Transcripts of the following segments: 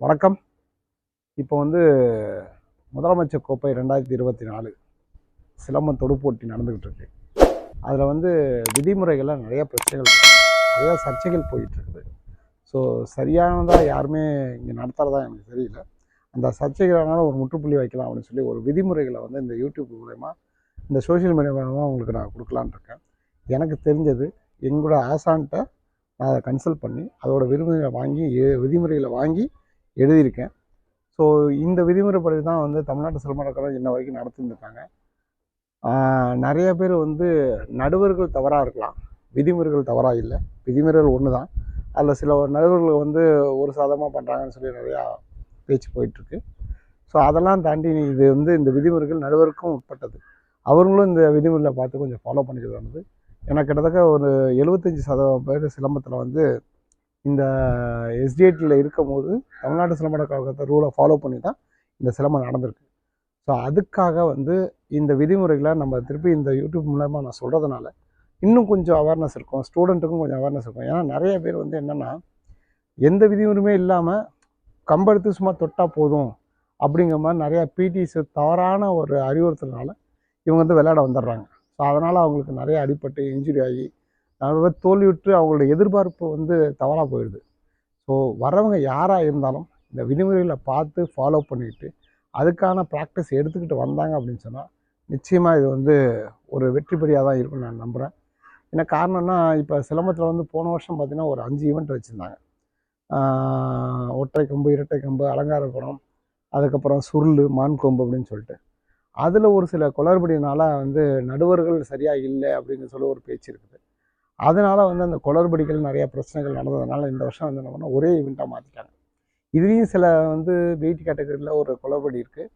வணக்கம். இப்போ வந்து முதலமைச்சர் கோப்பை ரெண்டாயிரத்தி இருபத்தி நாலு சிலம்பம் தொடு போட்டி நடந்துக்கிட்டு இருக்கு அதில் வந்து விதிமுறைகள்லாம் நிறையா பிரச்சனைகள் நிறையா சர்ச்சைகள் போயிட்டுருக்குது. ஸோ சரியானதாக யாருமே இங்கே நடத்துகிறதா எனக்கு தெரியல. அந்த சர்ச்சைகளான ஒரு முற்றுப்புள்ளி வைக்கலாம் அப்படின்னு சொல்லி ஒரு விதிமுறைகளை வந்து இந்த யூடியூப் மூலயமா இந்த சோஷியல் மீடியா மூலமாக உங்களுக்கு நான் கொடுக்கலான்னு இருக்கேன். எனக்கு தெரிஞ்சது எங்களோட ஆசான்கிட்ட நான் அதை கன்சல்ட் பண்ணி அதோட விதிமுறைகளை வாங்கி விதிமுறைகளை வாங்கி எழுதியிருக்கேன். ஸோ இந்த விதிமுறைப்படி தான் வந்து தமிழ்நாட்டு சிலம்பரக்கலை இன்ன வரைக்கும் நடத்திருந்துருக்காங்க நிறைய பேர் வந்து நடுவர்கள் தவறாக இருக்கலாம். விதிமுறைகள் தவறாக இல்லை. விதிமுறைகள் ஒன்று தான். அதில் சில நடுவர்கள் வந்து ஒரு சாதமாக பண்ணுறாங்கன்னு சொல்லி நிறையா பேச்சு போயிட்டுருக்கு. ஸோ அதெல்லாம் தாண்டி இது வந்து இந்த விதிமுறைகள் நடுவருக்கும் உட்பட்டது. அவங்களும் இந்த விதிமுறைகளை பார்த்து கொஞ்சம் ஃபாலோ பண்ணிக்கிறது வந்து எனக்கு கிட்டத்தட்ட ஒரு எழுபத்தஞ்சி சதவீதம் பேர் சிலம்பத்தில் வந்து இந்த எஸ்டிஎட்டில் இருக்கும் போது தமிழ்நாடு சிலம்பட கழகத்தை ரூலை ஃபாலோ பண்ணி தான் இந்த சிலம்பம் நடந்திருக்கு. ஸோ அதுக்காக வந்து இந்த விதிமுறைகளை நம்ம திருப்பி இந்த யூடியூப் மூலமாக நான் சொல்கிறதுனால இன்னும் கொஞ்சம் அவேர்னஸ் இருக்கும். ஸ்டூடெண்ட்டுக்கும் கொஞ்சம் அவேர்னஸ் இருக்கும். ஏன்னா நிறைய பேர் வந்து என்னென்னா எந்த விதிமுறையுமே இல்லாமல் கம்பெடுத்து சும்மா தொட்டால் போதும் அப்படிங்கிற மாதிரி நிறையா பிடிஸ் தவறான ஒரு அறிவுறுத்தல்னால இவங்க வந்து விளையாட வந்துடுறாங்க. ஸோ அதனால் அவங்களுக்கு நிறைய அடிபட்டு இன்ஜுரி ஆகி நிறைய பேர் தோல்வியுற்று அவங்களோட எதிர்பார்ப்பு வந்து தவறாக போயிடுது. ஸோ வரவங்க யாராக இருந்தாலும் இந்த விதிமுறைகளை பார்த்து ஃபாலோ பண்ணிக்கிட்டு அதுக்கான ப்ராக்டிஸ் எடுத்துக்கிட்டு வந்தாங்க அப்படின்னு சொன்னால் நிச்சயமாக இது வந்து ஒரு வெற்றிப்படியாக தான் இருக்கும்னு நான் நம்புகிறேன் என்ன காரணம்னா இப்போ சிலம்பத்தில் வந்து போன வருஷம் பார்த்தீங்கன்னா ஒரு அஞ்சு ஈவெண்ட் வச்சுருந்தாங்க. ஒற்றை கம்பு இரட்டை கம்பு அலங்கார குணம் அதுக்கப்புறம் சுருள் மான் கொம்பு அப்படின்னு சொல்லிட்டு. அதில் ஒரு சில குளறுபடினால வந்து நடுவர்கள் சரியாக இல்லை அப்படின்னு சொல்லி ஒரு பேச்சு இருக்குது. அதனால் வந்து அந்த குளறுபடிகள் நிறைய பிரச்சனைகள் நடந்ததுனால இந்த வருஷம் வந்து என்ன பண்ணால் ஒரே ஈவெண்ட்டாக மாற்றிட்டாங்க இதுலேயும் சில வந்து வெயிட் கேட்டகரியில் ஒரு குளறுபடி இருக்குது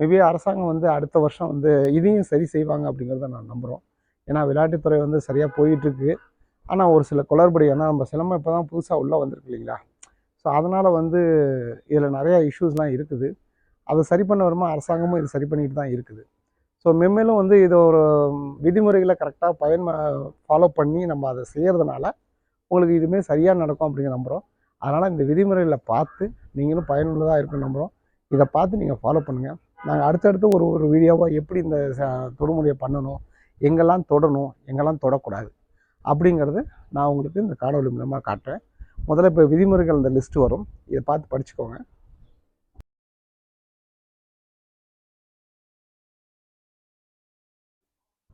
மேபி அரசாங்கம் வந்து அடுத்த வருஷம் வந்து இதையும் சரி செய்வாங்க அப்படிங்கிறத நான் நம்புகிறோம் ஏன்னா விளையாட்டுத்துறை வந்து சரியாக போயிட்டுருக்கு. ஆனால் ஒரு சில குளறுபடி ஏன்னா நம்ம சிலம்பம் இப்போ தான் புதுசாக உள்ளே வந்திருக்கு இல்லைங்களா? ஸோ அதனால் வந்து இதில் நிறையா இஷ்யூஸ்லாம் இருக்குது. அதை சரி பண்ண வருமா அரசாங்கமும் இது சரி பண்ணிட்டு தான் இருக்குது. ஸோ மென்மேலும் வந்து இது ஒரு விதிமுறைகளை கரெக்டாக பயன் ஃபாலோ பண்ணி நம்ம அதை செய்கிறதுனால உங்களுக்கு இதுவுமே சரியாக நடக்கும் அப்படிங்கிற நம்புகிறோம் அதனால் இந்த விதிமுறைகளை பார்த்து நீங்களும் பயனுள்ளதாக இருக்குன்னு நம்புகிறோம் இதை பார்த்து நீங்கள் ஃபாலோ பண்ணுங்கள் நாங்கள் அடுத்தடுத்து ஒரு ஒரு வீடியோவாக எப்படி இந்த ச- தொடுமுறையை பண்ணணும் எங்கெல்லாம் தொடணும் எங்கெல்லாம் தொடக்கூடாது அப்படிங்கிறது நான் உங்களுக்கு இந்த காணொலி மூலமாக காட்டுறேன். முதல்ல இப்போ விதிமுறைகள் இந்த லிஸ்ட்டு வரும். இதை பார்த்து படிச்சுக்கோங்க.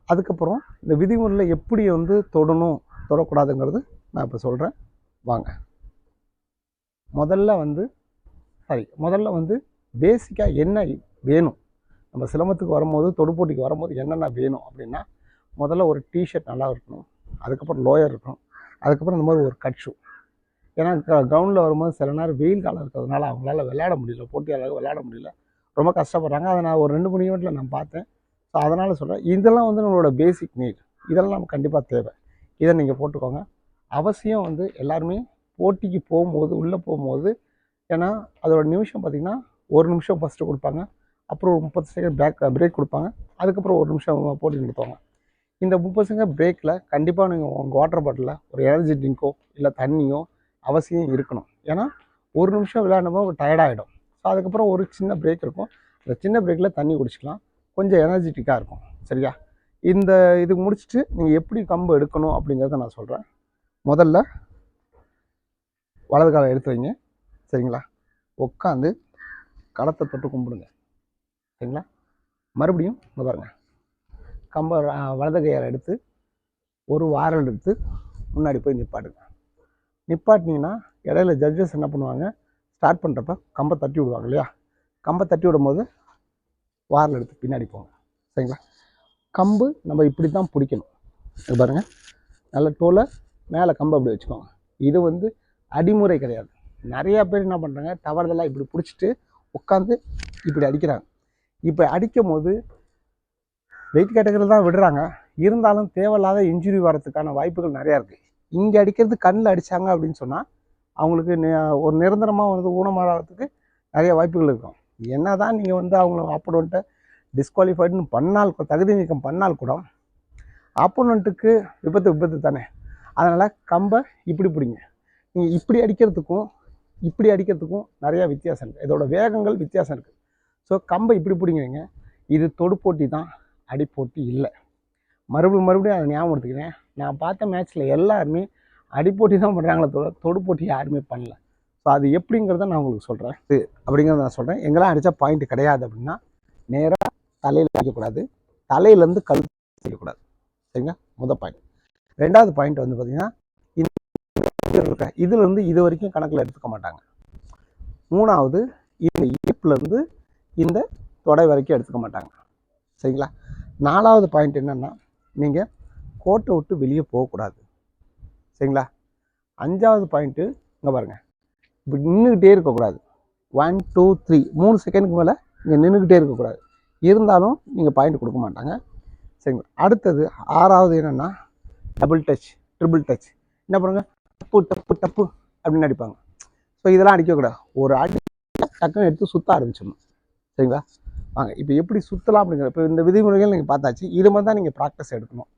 அதுக்கப்புறம் இந்த விதிமுறையில் எப்படி வந்து தொடணும் தொடக்கூடாதுங்கிறது நான் இப்போ சொல்கிறேன் வாங்க. முதல்ல வந்து சாரி முதல்ல வந்து பேசிக்காக என்ன வேணும்? நம்ம சிலம்பத்துக்கு வரும்போது தொடுப்போட்டிக்கு வரும்போது என்னென்ன வேணும் அப்படின்னா முதல்ல ஒரு டிஷர்ட் நல்லா இருக்கணும். அதுக்கப்புறம் லோயர் இருக்கணும். அதுக்கப்புறம் இந்த மாதிரி ஒரு கட் ஷூ ஏன்னா கிரவுண்டில் வரும்போது சில நேரம் வெயில் காலம் இருக்கிறதுனால அவங்களால விளையாட முடியல போட்டியாளர்கள் விளையாட முடியல. ரொம்ப கஷ்டப்படுறாங்க. அதை நான் ஒரு ரெண்டு மூணு ஈவெண்ட்டில் நான் பார்த்தேன். ஸோ அதனால் சொல்கிறேன் இதெல்லாம் வந்து நம்மளோட பேசிக் நீட் இதெல்லாம் நமக்கு கண்டிப்பாக தேவை. இதை நீங்கள் போட்டுக்கோங்க. அவசியம் வந்து எல்லாருமே போட்டிக்கு போகும்போது உள்ளே போகும்போது ஏன்னா அதோட நிமிஷம் பார்த்திங்கன்னா ஒரு நிமிஷம் ஃபஸ்ட்டு கொடுப்பாங்க. அப்புறம் ஒரு முப்பது செகண்ட் பேக் பிரேக் கொடுப்பாங்க. அதுக்கப்புறம் ஒரு நிமிஷம் போட்டி நடத்துவாங்க. இந்த முப்பது செகண்ட் பிரேக்கில் கண்டிப்பாக நீங்கள் உங்கள் வாட்டர் பாட்டிலில் ஒரு எனர்ஜி ட்ரிங்கோ இல்லை தண்ணியோ அவசியம் இருக்கணும். ஏன்னா ஒரு நிமிஷம் விளையாடும்போது டயர்டாகிடும் ஸோ அதுக்கப்புறம் ஒரு சின்ன பிரேக் இருக்கும். அந்த சின்ன பிரேக்கில் தண்ணி குடிச்சிக்கலாம். கொஞ்சம் எனர்ஜெட்டிக்காக இருக்கும். சரியா? இந்த இது முடிச்சுட்டு நீங்கள் எப்படி கம்பு எடுக்கணும் அப்படிங்கிறத நான் சொல்கிறேன் முதல்ல வலது காலை எடுத்து வைங்க. சரிங்களா? உட்காந்து களத்தை தொட்டு கும்பிடுங்க. சரிங்களா? மறுபடியும் இங்க பாருங்க. கம்பை வலது கையால் எடுத்து ஒரு வாரல் எடுத்து முன்னாடி போய் நிப்பாட்டுங்க. நிப்பாட்டினீங்கன்னா இடையில ஜட்ஜஸ் என்ன பண்ணுவாங்க? ஸ்டார்ட் பண்ணுறப்ப கம்பை தட்டி விடுவாங்க இல்லையா? கம்பை தட்டி விடும்போது வாரில் எடுத்து பின்னாடி போங்க. சரிங்களா? கம்பு நம்ம இப்படி தான் பிடிக்கணும். இது பாருங்கள் நல்ல டோலை மேலே கம்பு அப்படி வச்சுக்கோங்க. இது வந்து அடிமுறை கிடையாது. நிறையா பேர் என்ன பண்ணுறாங்க தவறுதெல்லாம் இப்படி பிடிச்சிட்டு உட்காந்து இப்படி அடிக்கிறாங்க. இப்போ அடிக்கும் போது வெயிட் கேட்டகரியில் தான் விடுறாங்க. இருந்தாலும் தேவையில்லாத இன்ஜுரி வரதுக்கான வாய்ப்புகள் நிறையா இருக்குது இங்கே அடிக்கிறது கண்ணில் அடித்தாங்க அப்படின்னு சொன்னால் அவங்களுக்கு ஒரு நிரந்தரமாக வந்து ஊனமாகிறதுக்கு நிறைய வாய்ப்புகள் இருக்கும். என்ன தான் நீங்கள் வந்து அவங்கள ஆப்போனண்ட்டை டிஸ்குவாலிஃபைடுன்னு பண்ணால் கூட- தகுதி நீக்கம் பண்ணால் கூட ஆப்போனண்ட்டுக்கு விபத்து விபத்து தானே. அதனால் கம்பை இப்படி பிடிங்க. நீங்கள் இப்படி அடிக்கிறதுக்கும் இப்படி அடிக்கிறதுக்கும் நிறையா வித்தியாசம் இருக்குது இதோட வேகங்கள் வித்தியாசம் இருக்குது ஸோ கம்பை இப்படி பிடிங்கிறீங்க. இது தொடுப்போட்டி தான். அடிப்போட்டி இல்லை. மறுபடியும் மறுபடியும் அதை ஞாபகம் எடுத்துக்கிறேன். நான் பார்த்த மேட்ச்சில் எல்லாருமே அடிப்போட்டி தான் பண்ணுறாங்களே தவிர தொடுப்போட்டி யாருமே பண்ணல. ஸோ அது எப்படிங்கிறத நான் உங்களுக்கு சொல்கிறேன் இது அப்படிங்கிறத நான் சொல்கிறேன் எங்கெல்லாம் அடித்தா பாயிண்ட் கிடையாது அப்படின்னா நேராக தலையில் அடிக்கக்கூடாது தலையிலேருந்து கல் செய்யக்கூடாது சரிங்களா? முதல் பாயிண்ட் ரெண்டாவது பாயிண்ட் வந்து பார்த்தீங்கன்னா இந்த இருக்க. இதுலேருந்து இது வரைக்கும் கணக்கில் எடுத்துக்க மாட்டாங்க. மூணாவது இந்த இடுப்புலேருந்து இந்த தொடை வரைக்கும் எடுத்துக்க மாட்டாங்க. சரிங்களா? நாலாவது பாயிண்ட் என்னென்னா நீங்கள் கோட்டை விட்டு வெளியே போகக்கூடாது சரிங்களா? அஞ்சாவது பாயிண்ட்டு இங்கே பாருங்கள் இப்படி நின்றுக்கிட்டே இருக்கக்கூடாது. ஒன் டூ த்ரீ மூணு செகண்டுக்கு மேலே இங்கே நின்றுக்கிட்டே இருக்கக்கூடாது. இருந்தாலும் நீங்கள் பாயிண்ட் கொடுக்க மாட்டாங்க. சரிங்களா? அடுத்தது ஆறாவது என்னென்னா டபுள் டச் ட்ரிபிள் டச் என்ன பண்ணுங்கள் டப்பு டப்பு டப்பு அப்படின்னு அடிப்பாங்க. ஸோ இதெல்லாம் அடிக்கக்கூடாது. ஒரு அடி டக்குன்னு எடுத்து சுற்ற ஆரம்பிச்சிடணும். சரிங்களா? வாங்க இப்போ எப்படி சுற்றலாம் அப்படிங்கிற இப்போ இந்த விதிமுறைகள் நீங்கள் பார்த்தாச்சு. இது மாதிரி தான் நீங்கள் ப்ராக்டிஸ் எடுக்கணும்.